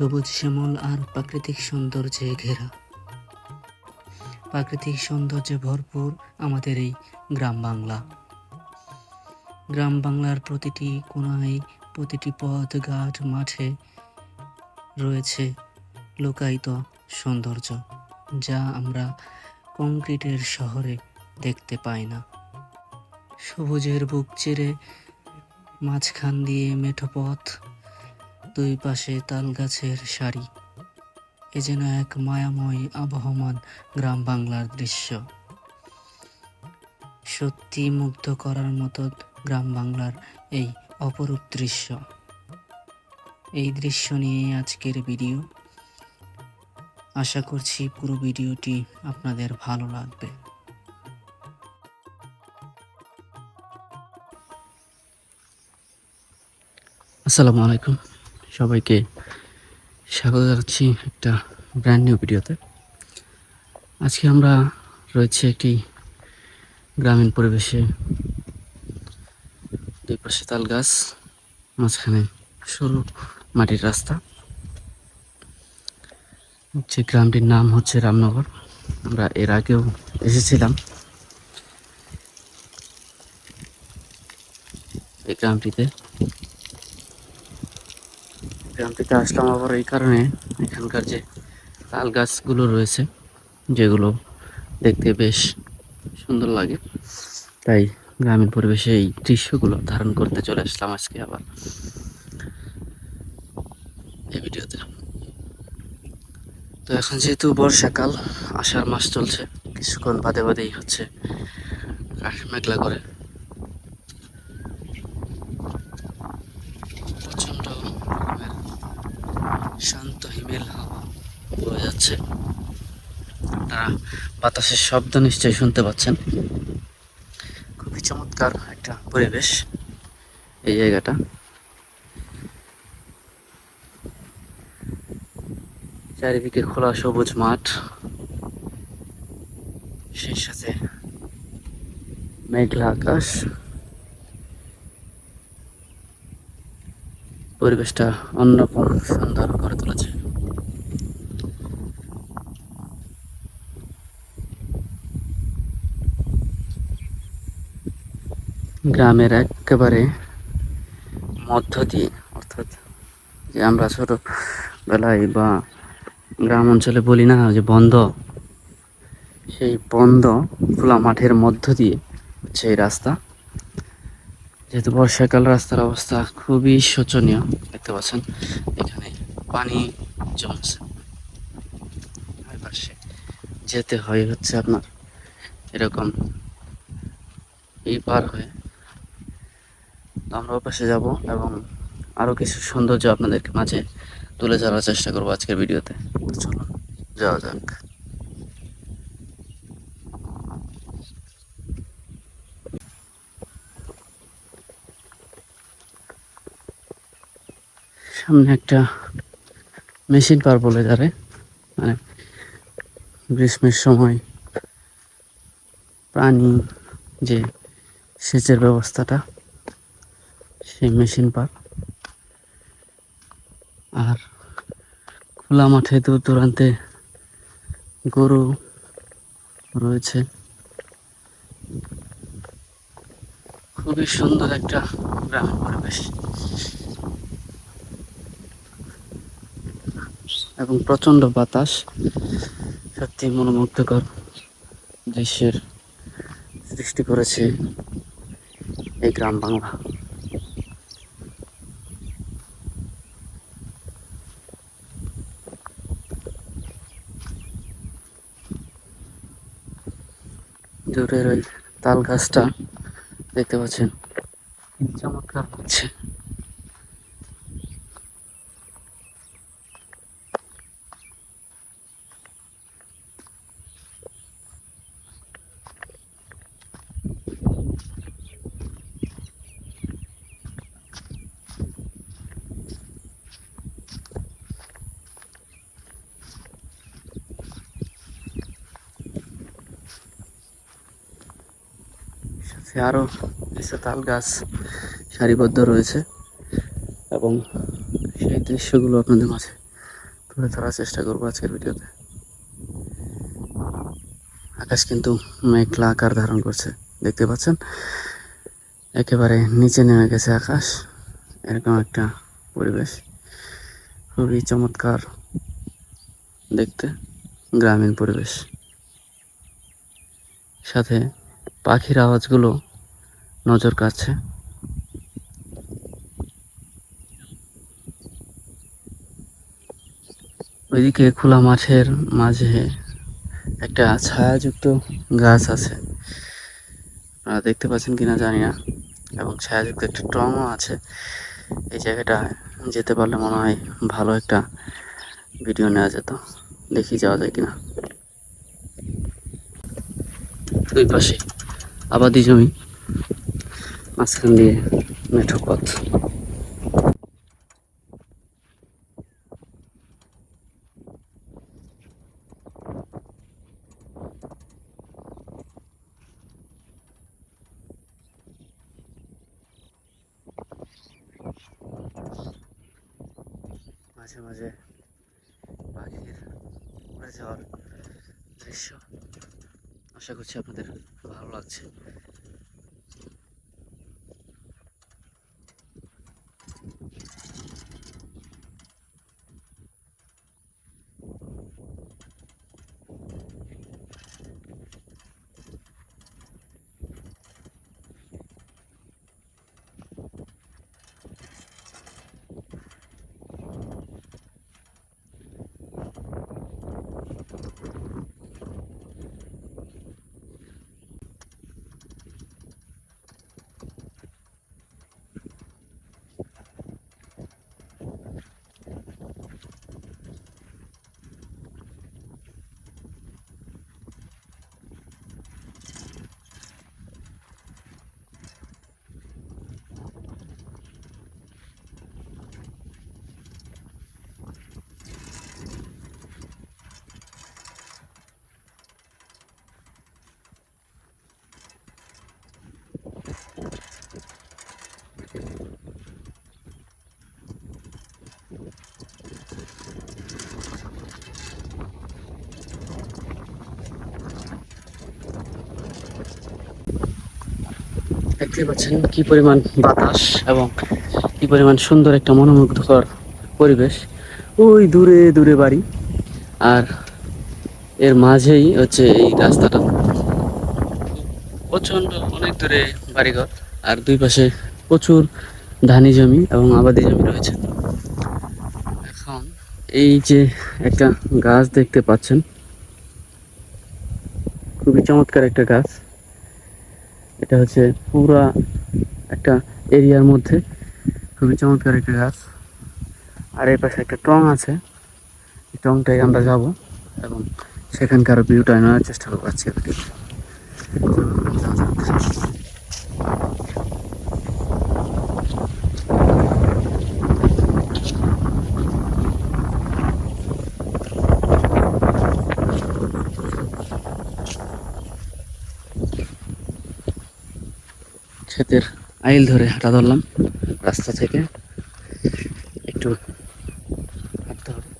সবুজ শ্যামল আর প্রাকৃতিক সৌন্দর্যে ঘেরা। প্রাকৃতিক সৌন্দর্যে ভরপুর আমাদের এই গ্রাম বাংলা। গ্রাম বাংলার প্রতিটি কোনায় প্রতিটি পথ, ঘাট, মাঠে রয়েছে লুকায়িত সৌন্দর্য, যা আমরা কংক্রিটের শহরে দেখতে পাই না। সবুজের বুক চিরে মাঝখান দিয়ে মেঠো পথ দুই পাশে তাল গাছের সারি। এ যেন এক মায়াময় আবহমান গ্রাম বাংলার দৃশ্য। সত্যি মুগ্ধ করার মতো গ্রাম বাংলার এই অপরূপ দৃশ্য। এই দৃশ্য নিয়ে আজকের ভিডিও। আশা করছি পুরো ভিডিওটি আপনাদের ভালো লাগবে। আসসালামু আলাইকুম। সবাইকে স্বাগত জানাচ্ছি একটা ব্র্যান্ড নিউ ভিডিওতে। আজকে আমরা রয়েছে একটি গ্রামীণ পরিবেশে। দুই পাশে তাল গাছ, মাঝখানে সরু মাটির রাস্তা। যে গ্রামটির নাম হচ্ছে রামনগর, আমরা এর আগেও এসেছিলাম। এই গ্রামটিতে গ্রামটিতে আসলাম আবার এই কারণে। এখানকার যে তাল গাছগুলো রয়েছে, যেগুলো দেখতে বেশ সুন্দর লাগে। তাই গ্রামীণ পরিবেশে এই দৃশ্যগুলো ধারণ করতে চলে আসলাম আজকে আবার এই ভিডিওতে। তো এখন যেহেতু বর্ষাকাল, আষাঢ় মাস চলছে, কিছুক্ষণ বাদে বাদেই হচ্ছে মেঘলা করে শান্ত হিমেল হাওয়া বয়ে যাচ্ছে। আপনারা বাতাসের শব্দ নিশ্চয়ই শুনতে পাচ্ছেন। খুবই চমৎকার একটা পরিবেশ এই জায়গাটা। চারিদিকে খোলা সবুজ মাঠ। সেই সাথে মেঘলা আকাশ। পরিবেশটা অন্যরকম সুন্দর করে তুলেছে। গ্রামের একেবারে মধ্য দিয়ে, অর্থাৎ যে আমরা ছোটবেলায় বা গ্রাম অঞ্চলে বলি না, যে বন্ধ সেই বন্ধ খোলা মাঠের মধ্য দিয়ে এই রাস্তা। যেহেতু বর্ষাকাল, রাস্তার অবস্থা খুবই শোচনীয়, দেখতে পাচ্ছেন। এখানে পানি জমছে। যেতে হয় হচ্ছে আপনার এরকম এই পার হয়ে। তো আমরা পাশে যাব এবং আরও কিছু সৌন্দর্য আপনাদেরকে মাঝে তুলে ধরার চেষ্টা করব আজকের ভিডিওতে। চলুন, যাওয়া যাক। সামনে একটা মেশিন পার বলে যারে। মানে গ্রীষ্মের সময় প্রাণী যে সেচের ব্যবস্থাটা, সেই মেশিন পার। আর খোলা মাঠে দূর দূরান্তে গরু রয়েছে। খুবই সুন্দর একটা গ্রামের পরিবেশ। এবং প্রচণ্ড বাতাস। সত্যি মনোমুগ্ধকর দৃশ্যের সৃষ্টি করেছে এই গ্রাম বাংলা। দূরের ওই তাল গাছটা দেখতে পাচ্ছেন। চমৎকার লাগছে সাথে আরও কিছু তাল গাছ সারিবদ্ধ রয়েছে এবং সেই দৃশ্যগুলো আপনাদের মাঝে তুলে ধরার চেষ্টা করব আজকের ভিডিওতে। আকাশ কিন্তু মেঘলা আকার ধারণ করছে, দেখতে পাচ্ছেন? একেবারে নিচে নেমে গেছে আকাশ, এরকম একটা পরিবেশ। খুবই চমৎকার দেখতে, গ্রামীণ পরিবেশ। সাথে পাখির আওয়াজগুলো নজর কাছে। ওইদিকে খোলা মাঠের মাঝে একটা ছায়াযুক্ত গাছ আছে। আপনারা দেখতে পাচ্ছেন কিনা জানি না, এবং ছায়াযুক্ত একটা ট্রমও আছে। এই জায়গাটা যেতে পারলে মনে হয় ভালো একটা ভিডিও নেওয়া যেত। দেখি যাওয়া যায় কিনা। দুই পাশে আবাদি জমি। মাঝখান দিয়ে মেঠো পথ। মাঝে মাঝে পাখির উড়ে যাওয়ার দৃশ্য আশা করছি আপনাদের ভালো লাগছে। দেখতে পাচ্ছেন কি পরিমাণ বাতাস এবং কি পরিমাণ সুন্দর একটা মনোমুগ্ধকর পরিবেশ। ওই দূরে দূরে বাড়ি। আর এর মাঝেই হচ্ছে এই রাস্তাটা। প্রচণ্ড অনেক দূরে বাড়িঘর। আর দুই পাশে প্রচুর ধানি জমি এবং আবাদি জমি রয়েছে। এখন এই যে একটা গাছ দেখতে পাচ্ছেন। খুবই চমৎকার একটা গাছ। এটা হচ্ছে পুরা একটা এরিয়ার মধ্যে খুবই চমৎকার একটা গাছ। আর এই পাশে একটা টং আছে। এই টংটাই আমরা যাব এবং সেখানকার ভিউটা নেওয়ার চেষ্টা করব আজকে। ক্ষেতের আইল ধরে হাঁটা ধরলাম। রাস্তা থেকে একটু হাঁটতে হবে।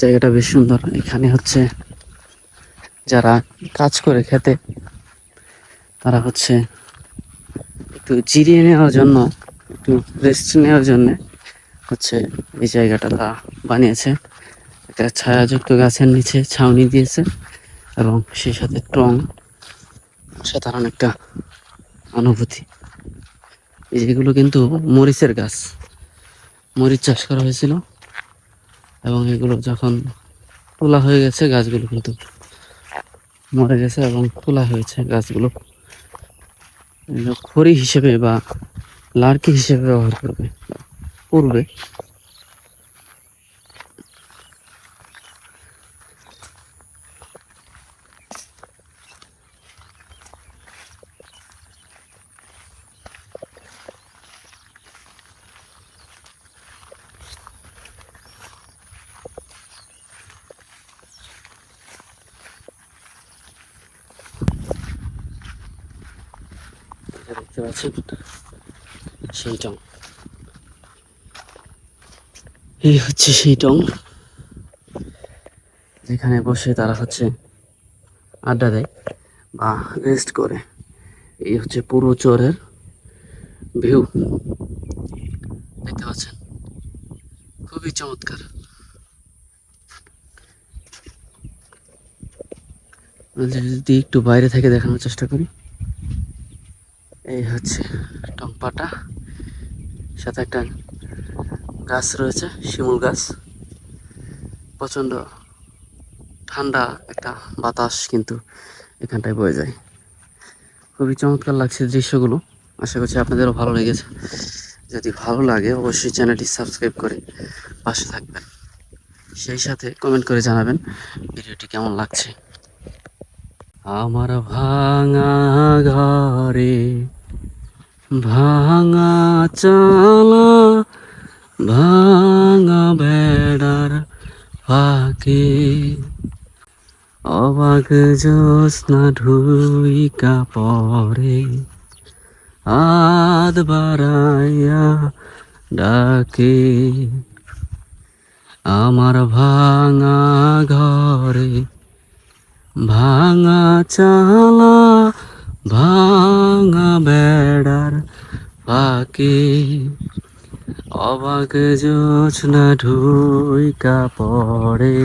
জায়গাটা বেশ সুন্দর। এখানে হচ্ছে যারা কাজ করে খেতে, তারা হচ্ছে একটু জিরিয়ে নেওয়ার জন্য, একটু রেস্ট নেওয়ার জন্য হচ্ছে এই জায়গাটা তারা বানিয়েছে। একটা ছায়াযুক্ত গাছের নিচে ছাউনি দিয়েছে এবং সেই সাথে টং, সাধারণ একটা অনুভূতি। এই যেগুলো কিন্তু মরিচের গাছ। মরিচ চাষ করা হয়েছিল এবং এগুলো যখন তোলা হয়ে গেছে, গাছগুলো কিন্তু মরে গেছে এবং তোলা হয়েছে গাছগুলো। খড়ি হিসেবে বা লার্কি হিসেবে ব্যবহার করবে করবে। পাচ্ছেন সেই টং এই হচ্ছে সেই টং যেখানে বসে তারা হচ্ছে আড্ডা দেয় বা রেস্ট করে। এই হচ্ছে পুরো চরের ভিউ দেখতে পাচ্ছেন? খুবই চমৎকার। যদি একটু বাইরে থেকে দেখানোর চেষ্টা করি। এই হচ্ছে টংপাটা, সাথে একটা গাছ রয়েছে, শিমুল গাছ। প্রচণ্ড ঠান্ডা একটা বাতাস কিন্তু এখানটায় বয়ে যায়। খুবই চমৎকার লাগছে দৃশ্যগুলো। আশা করছি আপনাদেরও ভালো লেগেছে। যদি ভালো লাগে, অবশ্যই চ্যানেলটি সাবস্ক্রাইব করে পাশে থাকবেন। সেই সাথে কমেন্ট করে জানাবেন ভিডিওটি কেমন লাগছে। আমার ভাঙা ঘরে ভাঙা চালা, ভাঙা বেড়ার ফাঁকে। অবাক জ্যোৎস্না ঢুইকা পরে আদ বাড়াইয়া ডাকে। আমার ভাঙা ঘরে ভাঙা চালা ভাঙা বেড়ার ফাঁকে অবাক জোছনা ঢুইকা পড়ে,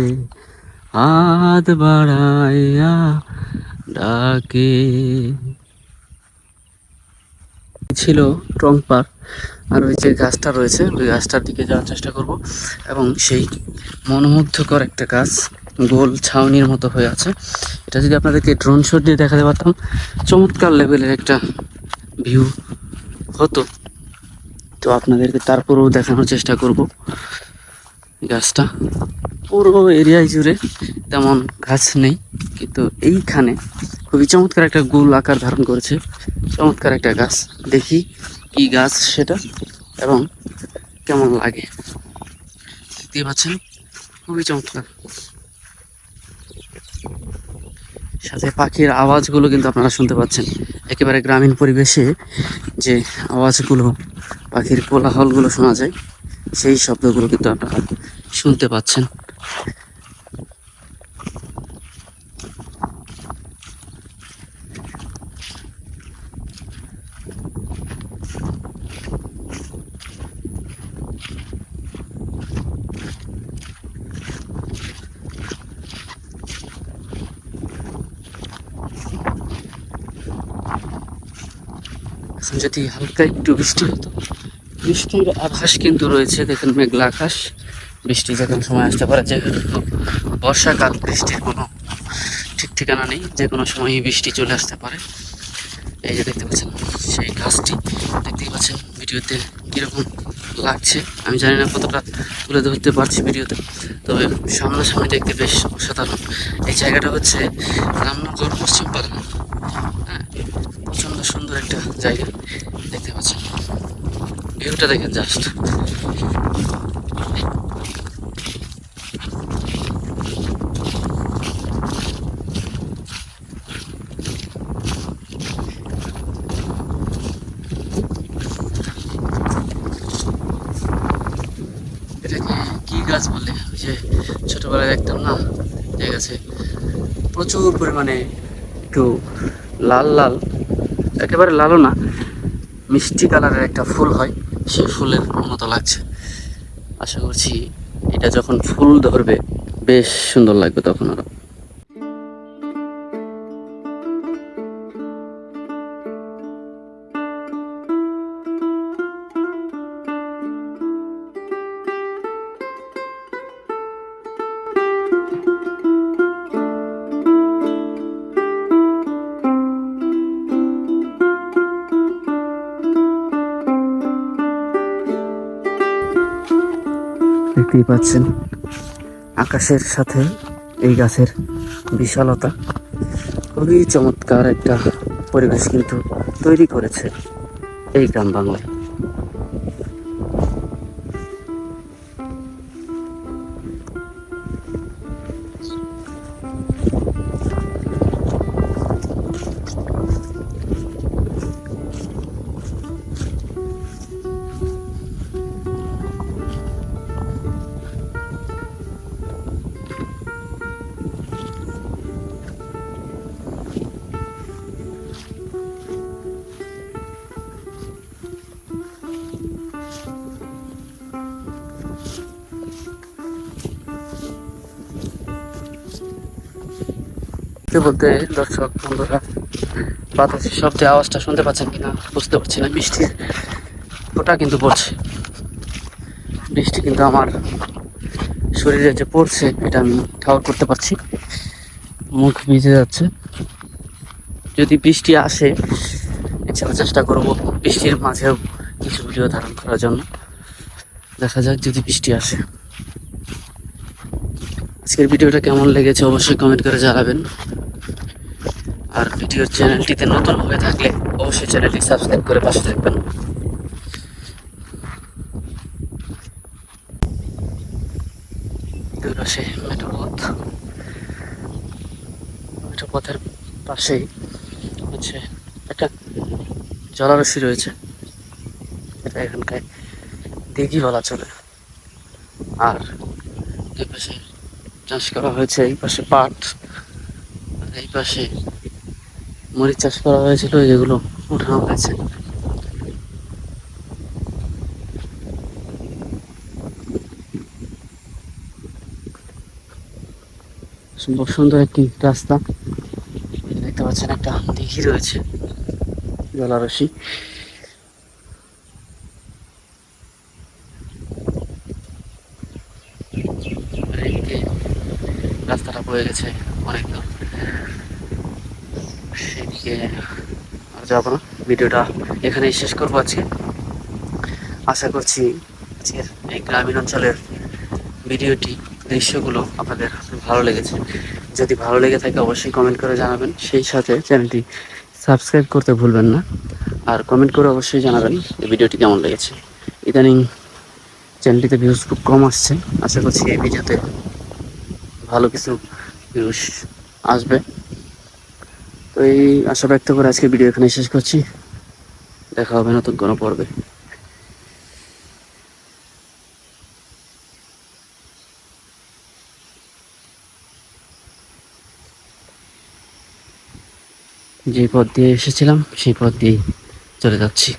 হাত বাড়াইয়া ডাকে। ছিল ট্রং পার, আর ওই যে গাছটা রয়েছে, ওই গাছটার দিকে যাওয়ার চেষ্টা করব। এবং সেই মনোমুগ্ধকর একটা গাছ গোল ছাউনির মতো হয়ে আছে। এটা যদি আপনাদেরকে ড্রোন শট দিয়ে দেখাতে পারতাম, চমৎকার লেভেলের একটা ভিউ হতো। তো আপনাদেরকে তারপরেও দেখানোর চেষ্টা করব। গাছটা পুরো এরিয়ায় জুড়ে তেমন গাছ নেই, কিন্তু এইখানে খুবই চমৎকার একটা গোল আকার ধারণ করেছে। চমৎকার একটা গাছ। দেখি কি গাছ সেটা এবং কেমন লাগে। দেখতে পাচ্ছেন? খুবই চমৎকার। সাথে পাখির আওয়াজগুলো কিন্তু আপনারা শুনতে পাচ্ছেন। একেবারে গ্রামীণ পরিবেশে যে আওয়াজগুলো, পাখির কোলাহলগুলো শোনা যায়, সেই শব্দগুলো কিন্তু আপনারা শুনতে পাচ্ছেন এখন যদি হালকা একটু বৃষ্টি হতো। বৃষ্টির আভাস কিন্তু রয়েছে, দেখেন মেঘলা আকাশ। বৃষ্টি যে কোনো সময় আসতে পারে, যেহেতু বর্ষাকাল, বৃষ্টির কোনো ঠিক ঠিকানা নেই, যে কোনো সময়ই বৃষ্টি চলে আসতে পারে। এই যে দেখতে পাচ্ছেন, সেই গাছটি, দেখতেই পাচ্ছেন ভিডিওতে কীরকম লাগছে। আমি জানি না কতটা তুলে ধরতে পারছি ভিডিওতে, তবে সামনাসামনি দেখতে বেশ অসাধারণ। এই জায়গাটা হচ্ছে রামনগর পশ্চিম প্রচণ্ড সুন্দর একটা জায়গা দেখতে পাচ্ছেন। ভিউটা দেখেন জাস্ট গাছ বলে ওই যে ছোটবেলায় দেখতাম না? ঠিক আছে। প্রচুর পরিমাণে একটু লাল লাল একেবারে লালও না, মিষ্টি কালারের একটা ফুল হয়, সেই ফুলের মতো লাগছে। আশা করছি এটা যখন ফুল ধরবে, বেশ সুন্দর লাগবে তখন আরও। দেখতেই পাচ্ছেন। আকাশের সাথে এই গাছের বিশালতা। খুবই চমৎকার একটা পরিবেশ কিন্তু তৈরি করেছে এই গ্রাম বাংলায়। বলতে বলতে দর্শক, বন্ধুরা বাতাসের শব্দে আওয়াজটা শুনতে পাচ্ছেন কিনা বুঝতে পারছি না। বৃষ্টির ওটা কিন্তু পড়ছে। বৃষ্টি কিন্তু আমার শরীরে যে পড়ছে, এটা আমি ঠাওর করতে পারছি। মুখ ভিজে যাচ্ছে। যদি বৃষ্টি আসে এছাড়া চেষ্টা করব বৃষ্টির মাঝেও কিছু ভিডিও ধারণ করার জন্য। দেখা যাক যদি বৃষ্টি আসে। আজকের ভিডিওটা কেমন লেগেছে অবশ্যই কমেন্ট করে জানাবেন। আর ভিডিওর চ্যানেলটিতে নতুন হয়ে থাকলে অবশ্যই চ্যানেলটি সাবস্ক্রাইব করে পাশে থাকবেন। পথের পাশেই হচ্ছে একটা জলারসি রয়েছে। এটা এখানকার দিঘি বলা চলে। আর দুই পাশে চাষ করা হয়েছে, এই পাশে পাট এই পাশে মরিচ চাষ করা হয়েছিল, যেগুলো উঠানো হয়েছে। খুব সুন্দর একটি রাস্তা। দেখতে পাচ্ছেন একটা দিঘি রয়েছে জলারসি আর এদিকে বয়ে গেছে অনেক সেদিকে আর যাব না। ভিডিওটা এখানেই শেষ করব আজকে। আশা করছি আজকের এই গ্রামীণ অঞ্চলের ভিডিওটি, দৃশ্যগুলো আপনাদের ভালো লেগেছে। যদি ভালো লেগে থাকে অবশ্যই কমেন্ট করে জানাবেন। সেই সাথে চ্যানেলটি সাবস্ক্রাইব করতে ভুলবেন না। আর কমেন্ট করে অবশ্যই জানাবেন এই ভিডিওটি কেমন লেগেছে। ইদানিং চ্যানেলটিতে ভিউজ খুব কম আসছে। আশা করছি এই ভিডিওতে ভালো কিছু ভিউজ আসবে। তো এই আশা ব্যক্ত করে আজকে ভিডিও এখানে শেষ করছি। দেখা হবে নতুন কোনো পর্বে। যে পথ দিয়ে এসেছিলাম, সেই পথ দিয়েই চলে যাচ্ছি।